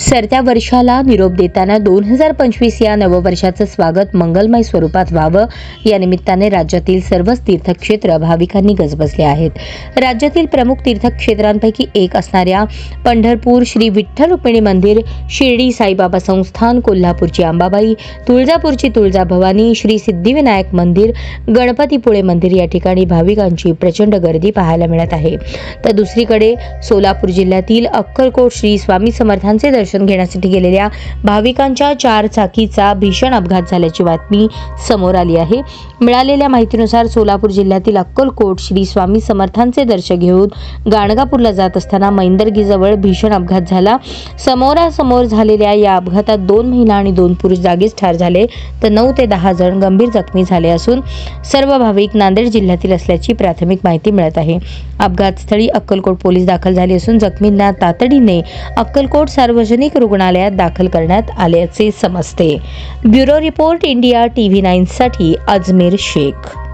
सरत्या वर्षाला निरोप देताना दोन हजार पंचवीस या नववर्षाचं स्वागत मंगलमय स्वरूपात व्हावं. या निमित्ताने राज्यातील सर्वच तीर्थक्षेत्र भाविकांनी गजबजले आहेत. राज्यातील प्रमुख तीर्थक्षेत्रांपैकी एक असणाऱ्या पंढरपूर श्री विठ्ठल रुक्मिणी मंदिर शिर्डी साईबाबा संस्थान कोल्हापूरची अंबाबाई तुळजापूरची तुळजाभवानी श्री सिद्धिविनायक मंदिर गणपतीपुळे मंदिर या ठिकाणी भाविकांची प्रचंड गर्दी पाहायला मिळत आहे. तर दुसरीकडे सोलापूर जिल्ह्यातील अक्कलकोट श्री स्वामी समर्थांचे दर्शन घेण्यासाठी गेलेल्या भाविकांच्या चार चाकीचा भीषण अपघात झाल्याची बातमी समोर आली आहे. मिळालेल्या माहितीनुसार सोलापूर जिल्ह्यातील अक्कलकोट श्री स्वामी समर्थांचे दर्शन घेऊन गाणगापूरला जात असताना मैंदर्गीजवळ भीषण अपघात झाला. समोरासमोर झालेल्या या अपघातात दोन महिला आणि दोन पुरुष जागीच ठार झाले तर नऊ ते दहा जण गंभीर जखमी झाले असून सर्व भाविक नांदेड जिल्ह्यातील असल्याची प्राथमिक माहिती मिळत आहे. अपघातस्थळी अक्कलकोट पोलीस दाखल झाले असून जखमींना तातडीने अक्कलकोट सार्वजनिक रुग्णालयात दाखल करण्यात आल्याचे समजते. ब्युरो रिपोर्ट इंडिया टीव्ही नाईनसाठी अजमेर शेख.